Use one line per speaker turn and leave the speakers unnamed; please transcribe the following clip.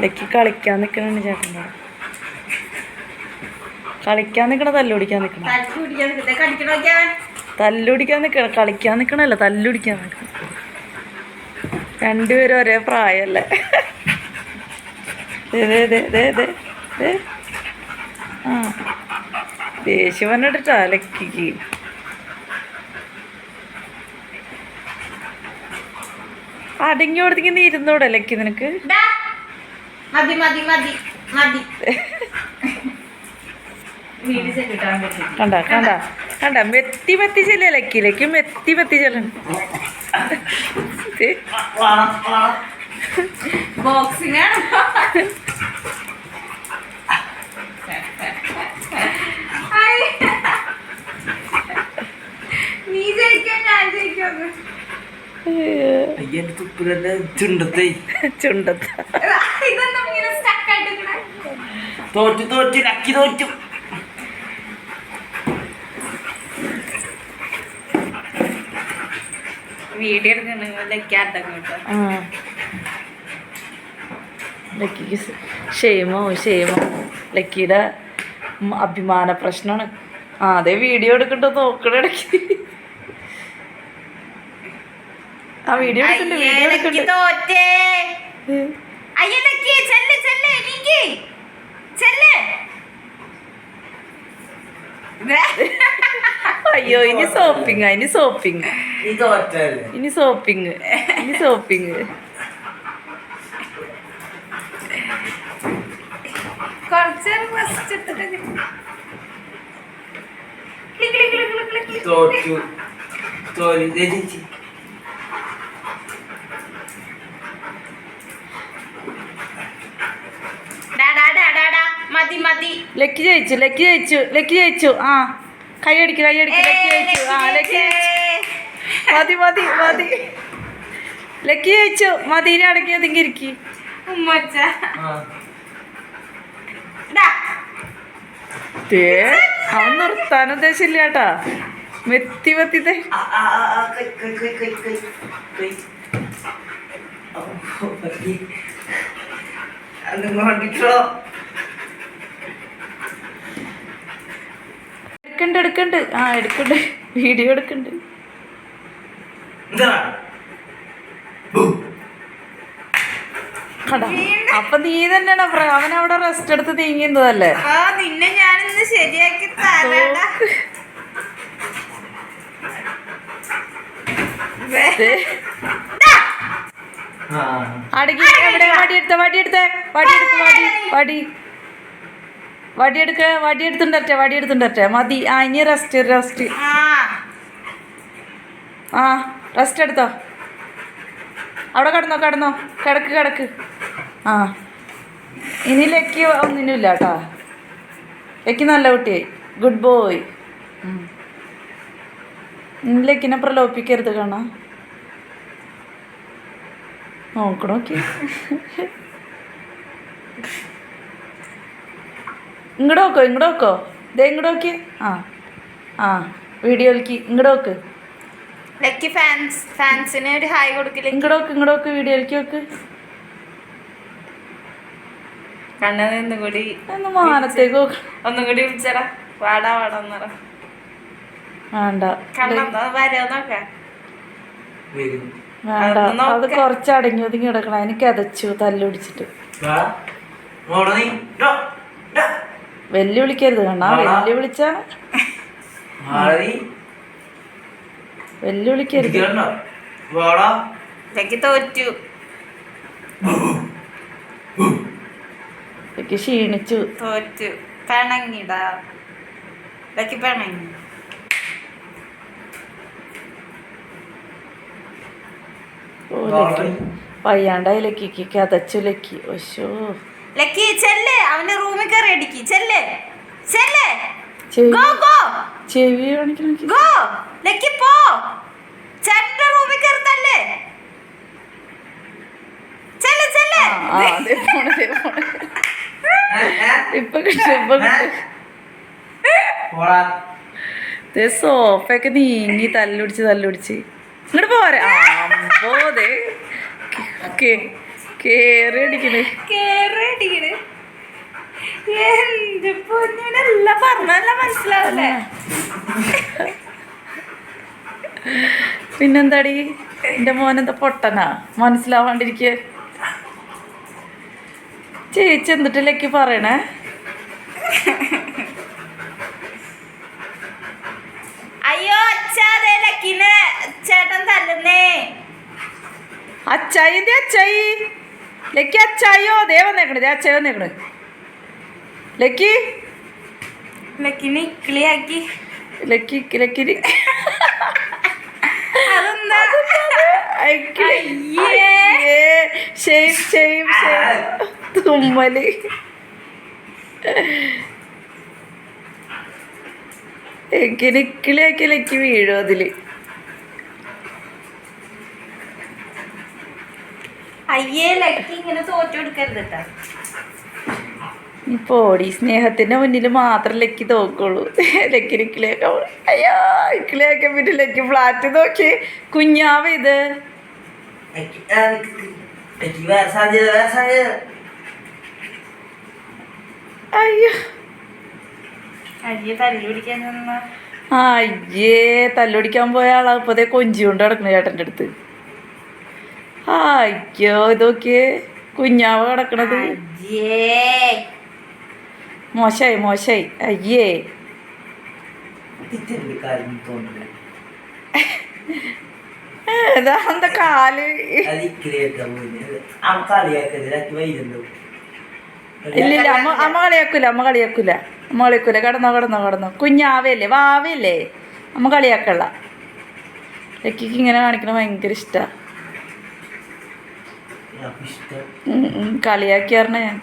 Lucky കളിക്കാൻ നിൽക്കണുണ്ട് ചേട്ടൻ കളിക്കാൻ നിൽക്കണ തല്ലുപിടിക്കാൻ നിൽക്കണം തല്ലുപിടിക്കാൻ നിൽക്കണം കളിക്കാൻ നിൽക്കണല്ല തല്ലുപിടിക്കാൻ നിൽക്കണം രണ്ടുപേരും ഒരേ പ്രായമല്ലേ. ആ. ദേഷ്യം വന്നിട്ടാ ലക്കിക്ക് അടങ്ങി കൊടുത്തേക്ക് നീ ഇരുന്നൂടെ ലക്കി നിനക്ക്.
മതി മതി മതി മതി.
കണ്ട കണ്ട കണ്ട. മെത്തി മെത്തി ചെല്ലേ ലക്കി ലക്കി മെത്തി മെത്തി ചെല്ലണം ദേ.
ബോക്സിംഗ് ആണ്.
ചുണ്ടത്തെ.
ചുണ്ടത്ത.
തോറ്റു തോറ്റു ലക്കി തോറ്റു.
വീഡിയോ
ലക്കിക്ക് ക്ഷേമോ ക്ഷേമോ. ലക്കിയുടെ അഭിമാന പ്രശ്നമാണ്. ആ അതെ വീഡിയോ എടുക്കണ്ടോ നോക്കണ ഇടയ്ക്ക്. ആ വീഡിയോ വീഡിയോ എടുക്കണ്ട്.
തോറ്റേ. അയ്യടക്കി ചെല്ല് ചെല്ല് എനിക്ക്. ചെല്ല്.
അയ്യോ ഇനി സോപ്പിങ് ഇനി സോപ്പിങ് ഇനി സോപ്പിങ് ഇനി സോപ്പിങ്
കുറച്ച് റെസ്റ്റ് എടുത്തിട്ട്
തോറ്റു.
ലക്കി ജയിച്ചു ലക്കി ജയിച്ചു ലക്കി ജയിച്ചു. ആ കൈയടിക്കു കൈയടിക്കു കൈ ലക്കി ജയിച്ചു. ആ ലക്കി ജയിച്ചു. മതി മതി മതി. ലക്കി ജയിച്ചു. മതി ഇനി അടക്കി അതെങ്കിൽ ഇരിക്കി. അവൻ നിർത്താൻ ഉദ്ദേശമില്ല കേട്ടാ. മെത്തി മെത്തി
അത് കൊണ്ടിട്ടോ
എടുക്കണ്ട് എടുക്കണ്ട്. ആ എടുക്കണ്ട്. വീഡിയോ എടുക്കണ്ട്. അപ്പൊ നീ തന്നെയാണ് പ്ര- അവൻ അവിടെ റെസ്റ്റ് എടുത്ത് തീങ്ങിന്നതല്ലേ
ആ നിന്നെ ഞാനിന്ന് ശരിയാക്കി തരാടാ.
ദേ,
ആ.
അടങ്ങി എവിടെ? വടി എടുത്ത വടി എടുത്തേ. വടി എടുക്ക് വടി വടി. വടി എടുക്ക വടി എടുത്തുണ്ടറ്റെ വടി എടുത്തുണ്ടറ്റെ മതി. ആ ഇനി റെസ്റ്റ് റെസ്റ്റ്
ആ
റെസ്റ്റ് എടുത്തോ. അവിടെ കിടന്നോ കിടന്നോ. കിടക്ക് കിടക്ക്. ആ. ഇനി ലക്കി ഒന്നിനുമില്ല കേട്ടോ ലക്കി നല്ല കുട്ടിയായി. ഗുഡ് ബോയ് ഇനി ലക്കിനെ പ്രലോഭിക്കരുത് കാണാ. നോക്കണോക്കി ഇങ്ങോട്ട് നോക്കോ ഇങ്ങോട്ട് നോക്കോ ദേ ഇങ്ങോട്ട് നോക്കി ആ ആ വീഡിയോയിലേക്ക് ഇങ്ങോട്ട് നോക്ക്
ലക്കി ഫാൻസ് ഫാൻസിന് ഒരു ഹായ് കൊടുക്കില്ല
ഇങ്ങോട്ട് നോക്ക് ഇങ്ങോട്ട് നോക്ക് വീഡിയോയിലേക്ക് നോക്ക്.
കണ്ണത് ഒന്നും കൂടി
ഒന്ന് മാനത്തേക്ക് നോക്ക്.
ഒന്നും കൂടി വിളിച്ചടാ. വാടാ വാടാ എന്നറ
വേണ്ട.
കണ്ണെന്താ വരോ നോക്കാം.
വേണ്ട. അത്. കുറച്ച് അടങ്ങി ഒതുങ്ങി കിടക്കണം എനിക്ക് അതച്ചു തല്ലുപിടിച്ചിട്ട്. വെല്ലുവിളിക്കരുത് കണ്ണാ.
ആടാ.
വെല്ലുവിളിച്ച വെല്ലുവിളിക്കരുത്.
തോറ്റു.
എനിക്ക് ക്ഷീണിച്ചു.
തോറ്റു. പിണങ്ങിടാ. പിണങ്ങി.
വയ്യാണ്ടായി ലക്കിക്ക് കതച്ചു ലക്കി. ഒശോ
ലക്കി ചെല്ല്. അവന്റെ റൂമിൽ കയറി അടിക്ക്. ചെല്ല്. ചെല്ല്. Go go.
ചെവി കാണിക്കണം
ഗോ. ലക്കി പോ. ചേട്ടന്റെ റൂമിൽ കയറി തല്ലേ. ചെല്ല് ചെല്ല്.
ഇപ്പൊ സോഫയൊക്കെ നീങ്ങി തല്ലുടിച്ച് തല്ലുടിച്ച് ഇങ്ങോട്ട് പോരെ. അമ്പോ ഓക്കെ. കേറി അടിക്കണേ
കേറി അടിക്കണേ എന്ത് പൊന്നിനെല്ലാം പറഞ്ഞല്ല മനസ്സിലാവല്ലേ
പിന്നെന്താടി? എന്റെ മോനെന്താ പൊട്ടനാ? മനസ്സിലാവാണ്ടിരിക്കുക ചേച്ചി എന്നിട്ടില്ലേക്ക് പറയണേ?
അയ്യോ അച്ഛാതെ ലക്കിന് ചേട്ടൻ തല്ലുന്നേ.
അച്ചായി അച്ചായി ലക്കി അച്ചായോ ദേ നേക്കണേ ദേ അച്ചായി വന്നേക്കണ്. ലക്കി?
ലക്കിനി ക്ലിയാക്കി
ലക്കി ലക്കിരി
അതെന്താ? അയ്യേ.
ഷെയിം ഷെയിം ഷെയിം തുമ്മൽ. എനിക്ക് നിക്കിളിയാക്കി ലക്കി വീഴോ അതിൽ.
അയ്യേ ലക്കി ഇങ്ങനെ കേട്ടോ
പോടി സ്നേഹത്തിന്റെ മുന്നിൽ മാത്രം ലക്കി തോക്കുള്ളൂ. ലക്കിന് നിക്കിളിയൊക്കെ അയ്യോ ഇക്കിളിയൊക്കെ പിന്നെ ലക്കി ഫ്ലാറ്റ് നോക്കി. കുഞ്ഞാവ് ഇത്. അയ്യോ.
അയ്യേ തല്ലു പിടിക്കാൻ ചെന്ന
അയ്യേ തല്ലൊടിക്കാൻ പോയ ആളാ. ഇപ്പൊ ദേ കൊഞ്ചി കൊണ്ട് കിടക്കണ ചേട്ടന്റെ അടുത്ത്. അയ്യോ ഇതൊക്കെ കുഞ്ഞാവ് കിടക്കണത്. മോശായി മോശായി. അയ്യേ. എന്താ
കാൽ?
ഇല്ലില്ല അമ്മ അമ്മ കളിയാക്കൂല അമ്മ കളിയാക്കൂല. അമ്മ കളിയാക്കൂല കടന്നോ കടന്നോ കടന്നോ. കുഞ്ഞാവയല്ലേ വാവയല്ലേ? അമ്മ കളിയാക്കള്ള ലക്കിക്ക് ഇങ്ങനെ കാണിക്കണ ഭയങ്കര ഇഷ്ടാ.
ഇഷ്ടം
ഉം, ഉം, കളിയാക്കി പറഞ്ഞ ഞാൻ.